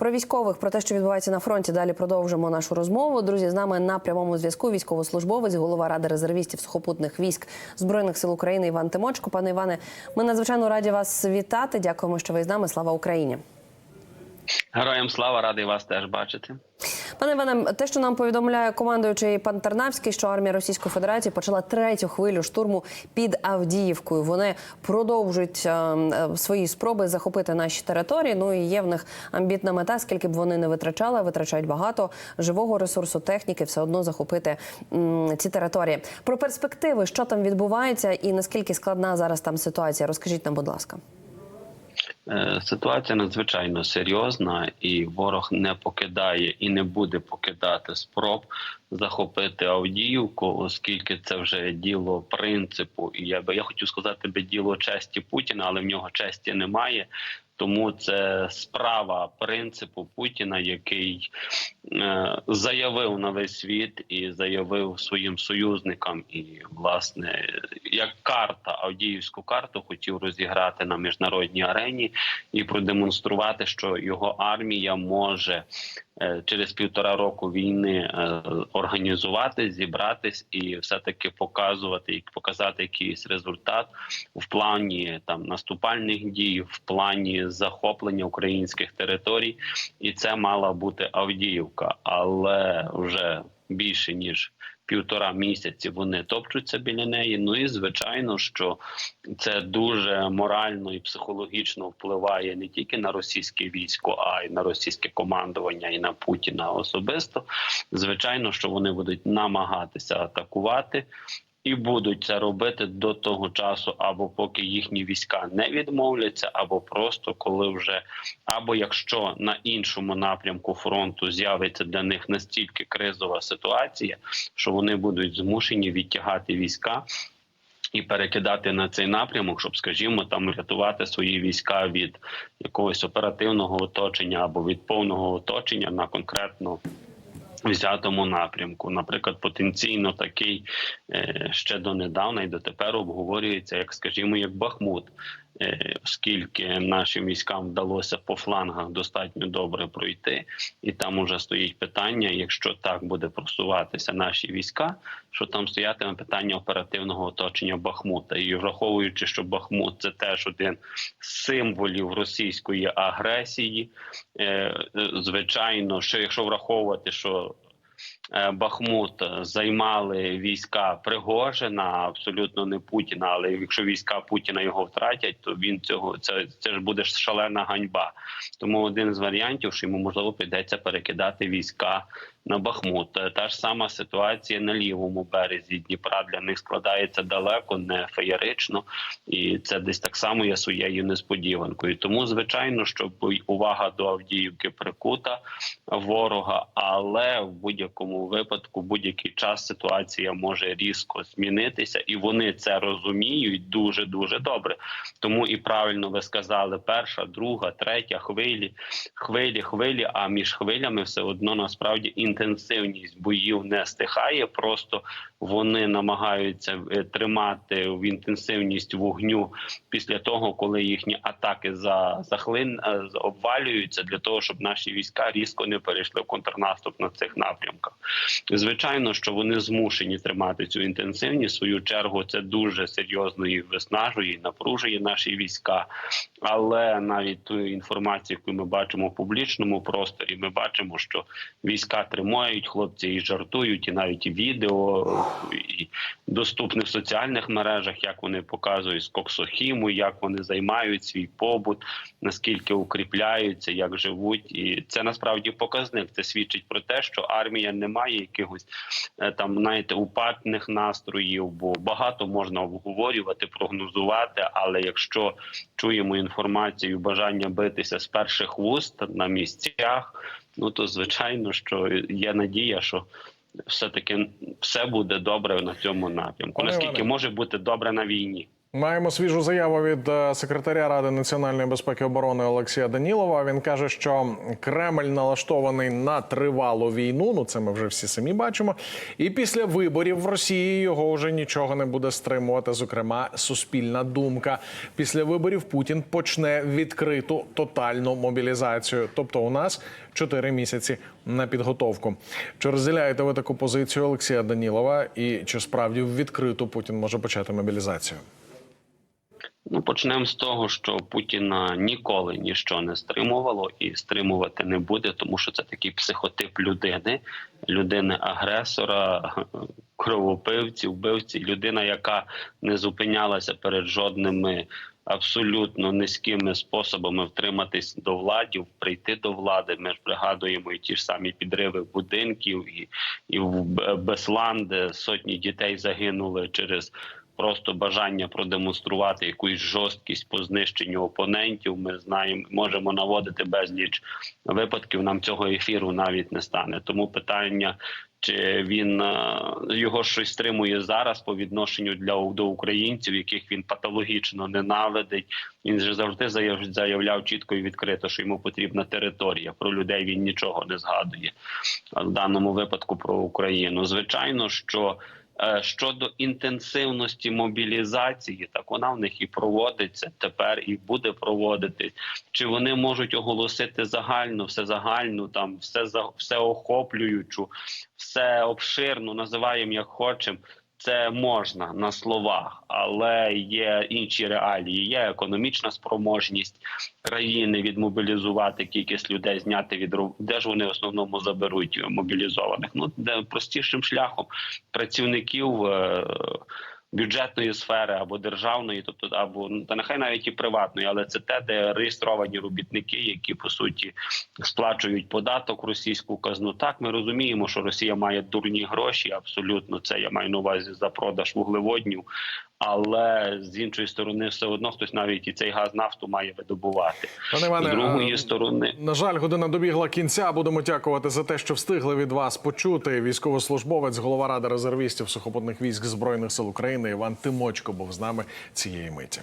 Про військових, про те, що відбувається на фронті. Далі продовжимо нашу розмову. Друзі, з нами на прямому зв'язку військовослужбовець, голова ради резервістів сухопутних військ збройних сил України Іван Тимочко. Пане Іване, ми надзвичайно раді вас вітати. Дякуємо, що ви з нами. Слава Україні. Героям слава радий вас теж бачити. Пане Іване, те, що нам повідомляє командуючий пан Тернавський, що армія Російської Федерації почала третю хвилю штурму під Авдіївкою. Вони продовжують е, е, свої спроби захопити наші території. Ну і є в них амбітна мета, скільки б вони не витрачали, витрачають багато живого ресурсу, техніки, все одно захопити ці території. Про перспективи, що там відбувається, і наскільки складна зараз там ситуація, розкажіть нам, будь ласка. Е, Ситуація надзвичайно серйозна, і ворог не покидає і не буде покидати спроб захопити Авдіївку, оскільки це вже діло принципу. І я би я хотів сказати би діло честі Путіна, але в нього честі немає. Тому це справа принципу Путіна, який е, заявив на весь світ і заявив своїм союзникам, і власне як карта Авдіївську карту хотів розіграти на міжнародній арені і продемонструвати, що його армія може через півтора року війни е, організувати, зібратись і все таки показувати і показати якийсь результат в плані там наступальних дій, в плані захоплення українських територій, і це мала бути Авдіївка, але вже більше ніж півтора місяці вони топчуться біля неї. Ну і звичайно, що це дуже морально і психологічно впливає не тільки на російське військо, а й на російське командування і на Путіна особисто. Звичайно, що вони будуть намагатися атакувати. І будуть це робити до того часу, або поки їхні війська не відмовляться, або просто коли вже або якщо на іншому напрямку фронту з'явиться для них настільки кризова ситуація, що вони будуть змушені відтягати війська. І перекидати на цей напрямок, щоб, скажімо, там рятувати свої війська від якогось оперативного оточення або від повного оточення на конкретно взятому напрямку. Наприклад, потенційно такий е, ще донедавна і дотепер обговорюється, як скажімо, як Бахмут. Е, Оскільки нашим військам вдалося по флангах достатньо добре пройти, і там уже стоїть питання: якщо так буде просуватися наші війська, що там стоятиме питання оперативного оточення Бахмута, і враховуючи, що Бахмут це теж один з символів російської агресії, е, звичайно, що якщо враховувати, що Бахмут займали війська Пригожина, абсолютно не Путіна. Але якщо війська Путіна його втратять, то він цього це, це ж буде шалена ганьба. Тому один з варіантів, що йому можливо прийдеться перекидати війська на Бахмут. Е, Та ж сама ситуація на лівому березі Дніпра для них складається далеко, не феєрично, і це десь так само є своєю несподіванкою. Тому, звичайно, що увага до Авдіївки прикута ворога, але в будь-якому випадку, будь-який час ситуація може різко змінитися, і вони це розуміють дуже дуже добре. Тому і правильно ви сказали: перша, друга, третя хвилі, хвилі, хвилі. А між хвилями все одно насправді інтенсивність боїв не стихає. Просто вони намагаються е, тримати в інтенсивність вогню після того, коли їхні атаки за захлин е, обвалюються для того, щоб наші війська різко не перейшли в контрнаступ на цих напрямках. Звичайно, що вони змушені тримати цю інтенсивність. В свою чергу це дуже серйозно їх виснажує напружує наші війська. Але навіть ту інформацію, яку ми бачимо в публічному просторі, ми бачимо, що війська тримають, хлопці і жартують, і навіть відео і доступне в соціальних мережах, як вони показують з коксохіму, як вони займають свій побут, наскільки укріпляються, як живуть, і це насправді показник. Це свідчить про те, що армія не має якихось е, там, знаєте, упадних настроїв, бо багато можна обговорювати, прогнозувати. Але якщо чуємо інформацію, бажання битися з перших вуст на місцях, ну то звичайно, що є надія, що все таки все буде добре на цьому напрямку. Наскільки може бути добре на війні? Маємо свіжу заяву від е, секретаря Ради національної безпеки і оборони Олексія Данілова. Він каже, що Кремль налаштований на тривалу війну. Ну це ми вже всі самі бачимо. І після виборів в Росії його вже нічого не буде стримувати. Зокрема, суспільна думка. Після виборів Путін почне відкриту тотальну мобілізацію. Тобто, у нас чотири місяці на підготовку. Чи розділяєте ви таку позицію Олексія Данілова? І чи справді в відкриту Путін може почати мобілізацію? Ну, почнемо з того, що Путіна ніколи ніщо не стримувало і стримувати не буде, тому що це такий психотип людини, людини агресора, кровопивці, вбивці, людина, яка не зупинялася перед жодними абсолютно низькими способами втриматись до владів, прийти до влади. Ми ж пригадуємо і ті ж самі підриви будинків, і, і в Б- Беслан, де сотні дітей загинули через просто бажання продемонструвати якусь жорсткість по знищенню опонентів. Ми знаємо, можемо наводити безліч випадків. Нам цього ефіру навіть не стане. Тому питання. Чи він е, його щось стримує зараз по відношенню для до українців, яких він патологічно ненавидить? Він же завжди заяв- заявляв чітко і відкрито, що йому потрібна територія. Про людей він нічого не згадує. В даному випадку про Україну. Звичайно, що Щодо інтенсивності мобілізації, так вона в них і проводиться тепер і буде проводитись. Чи вони можуть оголосити загальну, все загальну, там все все охоплюючу, все обширну, називаємо як хочемо. Це можна на словах, але є інші реалії. Є економічна спроможність країни відмобілізувати кількість людей, зняти від де ж вони в основному заберуть мобілізованих. Ну де простішим шляхом працівників. е, Бюджетної сфери або державної, тобто або ну та нехай навіть і приватної, але це те, де реєстровані робітники, які по суті сплачують податок російську казну. Так ми розуміємо, що Росія має дурні гроші. Абсолютно це я маю на увазі за продаж вуглеводнів. Але з іншої сторони, все одно хтось навіть і цей газ нафту має видобувати. Пане З другої е, сторони, На жаль, година добігла кінця. Будемо дякувати за те, що встигли від вас почути. Військовослужбовець, голова ради резервістів сухопутних військ збройних сил України Іван Тимочко був з нами цієї миті.